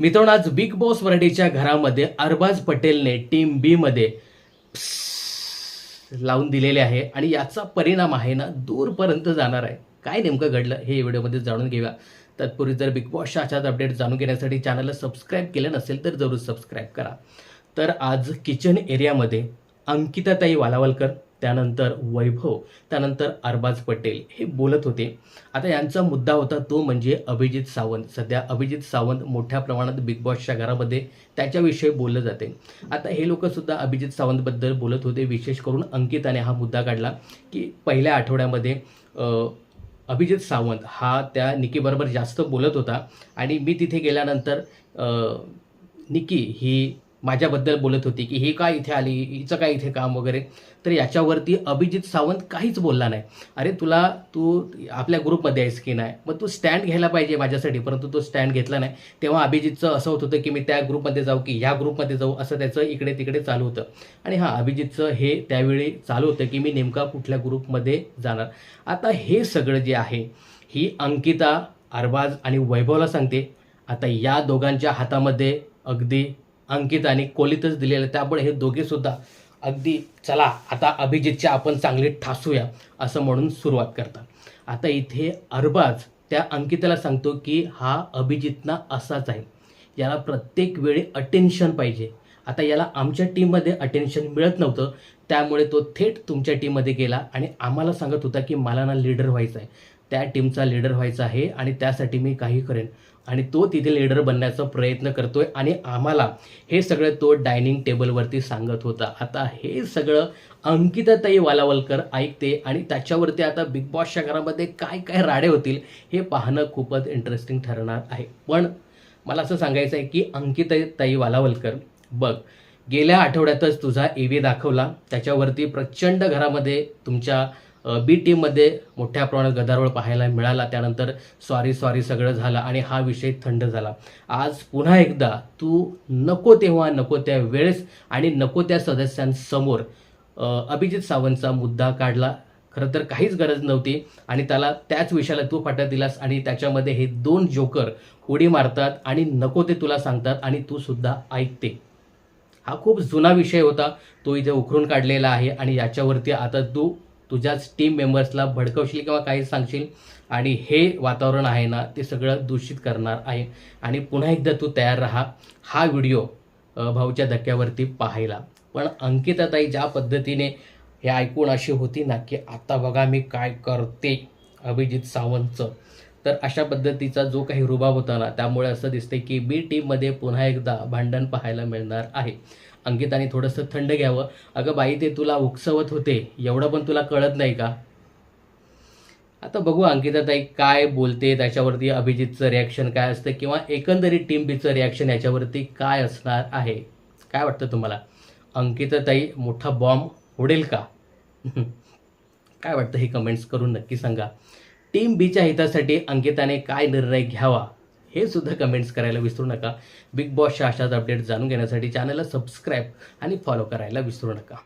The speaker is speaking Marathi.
मित्रांनो आज बिग बॉस वराडीच्या घरामध्ये अरबाज पटेलने टीम बी मध्ये लावून दिलेले आहे आणि याचा परिणाम आहे ना दूरपर्यंत जाणार आहे. काय नेमकं घडलं हे व्हिडिओमध्ये जाणून घेऊया. तत्पूर्वी जर बिग बॉसच्या अशाच अपडेट जाणून घेण्यासाठी चॅनलला सबस्क्राईब केलं नसेल तर जरूर सबस्क्राईब करा. तर आज किचन एरियामध्ये अंकिताताई वालावलकर त्यानंतर वैभव त्यानंतर अरबाज पटेल हे बोलत होते. आता यांचा मुद्दा होता तो म्हणजे अभिजित सावंत. सध्या अभिजित सावंत मोठ्या प्रमाणात बिग बॉसच्या घरामध्ये त्याच्याविषयी बोललं जाते. आता हे लोकसुद्धा अभिजित सावंतबद्दल बोलत होते. विशेष करून अंकिताने हा मुद्दा काढला की पहिल्या आठवड्यामध्ये अभिजित सावंत हा त्या निकीबरोबर जास्त बोलत होता. आणि मी तिथे गेल्यानंतर निकी ही माझ्याबद्दल बोलत होती की ही काय इथे आली हिचं काय इथे काम वगैरे. तर याच्यावरती अभिजित सावंत काहीच बोलला नाही. अरे तुला तू आपल्या ग्रुपमध्ये आहेस की नाही? मग तू स्टँड घ्यायला पाहिजे माझ्यासाठी परंतु तो स्टँड घेतला नाही. तेव्हा अभिजितचं असं होत होतं की मी त्या ग्रुपमध्ये जाऊ की ह्या ग्रुपमध्ये जाऊ असं त्याचं इकडे तिकडे चालू होतं. आणि हां अभिजितचं हे त्यावेळी चालू होतं की मी नेमका कुठल्या ग्रुपमध्ये जाणार. आता हे सगळं जे आहे ही अंकिता अरबाज आणि वैभवला सांगते. आता या दोघांच्या हातामध्ये अगदी अंकित आणि कोलीतच दिलेलं आहे. त्यामुळे हे दोघे सुद्धा अगदी चला आता अभिजितच्या आपण चांगले ठासूया असं म्हणून सुरुवात करतात. आता इथे अरबाज त्या अंकिताला सांगतो की हा अभिजितना असाच आहे. याला प्रत्येक वेळी अटेन्शन पाहिजे. आता याला आमच्या टीममध्ये अटेन्शन मिळत नव्हतं. त्यामुळे तो थेट तुमच्या टीममध्ये गेला आणि आम्हाला सांगत होता की मला ना लीडर व्हायचं आहे त्या टीमचा लीडर व्हायचा आहे आणि त्यासाठी मी काही करेन. आणि तो तिथे लीडर बनण्याचा प्रयत्न करतोय आणि आम्हाला हे सगळं तो डायनिंग टेबलवरती सांगत होता. आता हे सगळं अंकिताताई वालावलकर ऐकते आणि त्याच्यावरती आता बिग बॉसच्या घरामध्ये काय काय राडे होतील हे पाहणं खूपच इंटरेस्टिंग ठरणार आहे. पण मला असं सांगायचं आहे की अंकिताताई वालावलकर बघ गेल्या आठवड्यातच तुझा ए व्ही दाखवला. त्याच्यावरती प्रचंड घरामध्ये तुमच्या बी टीममध्ये मोठ्या प्रमाणात गदारोळ पाहायला मिळाला. त्यानंतर सॉरी सॉरी सगळं झालं आणि हा विषय थंड झाला. आज पुन्हा एकदा तू नको तेव्हा नको त्या वेळेस आणि नको त्या सदस्यांसमोर अभिजित सावंतचा मुद्दा काढला. खरं तर काहीच गरज नव्हती आणि त्याला त्याच विषयाला तू फाटा दिलास आणि त्याच्यामध्ये हे दोन जोकर उडी मारतात आणि नको ते तुला सांगतात आणि तू सुद्धा ऐकते. हा खूप जुना विषय होता. तो इथे उखरून काढलेला आहे आणि याच्यावरती आता तू तुझ्याच टीम मेंबर्सला भडकवशील किंवा काही सांगशील आणि हे वातावरण आहे ना ते सगळं दूषित करणार आहे. आणि पुन्हा एकदा तू तयार राहा हा व्हिडिओ भाऊच्या धक्क्यावरती पाहायला. पण अंकिताताई ज्या पद्धतीने हे ऐकून अशी होती ना की आता बघा मी काय करते अभिजित सावंतचं. तर अशा पद्धतीचा जो काही रुबाब होता ना त्यामुळे असं दिसतंय की बी टीममध्ये पुन्हा एकदा भांडण पाहायला मिळणार आहे. अंकिताने थोडंसं थंड घ्यावं. अगं बाई ते तुला उकसवत होते. एवढं पण तुला कळत नाही का? आता बघू अंकिताताई काय बोलते त्याच्यावरती अभिजितचं रिॲक्शन काय असतं किंवा एकंदरीत टीम बीचं रिॲक्शन याच्यावरती काय असणार आहे? काय वाटतं तुम्हाला? अंकिताताई मोठा बॉम्ब उडेल का? काय वाटतं हे कमेंट्स करून नक्की सांगा. टीम बीच्या हितासाठी अंकिताने काय निर्णय घ्यावा हे सुद्धा कमेंट्स करायला विसरू नका. बिग बॉसच्या अशाच अपडेट जाणून घेण्यासाठी चॅनलला सबस्क्राईब आणि फॉलो करायला विसरू नका.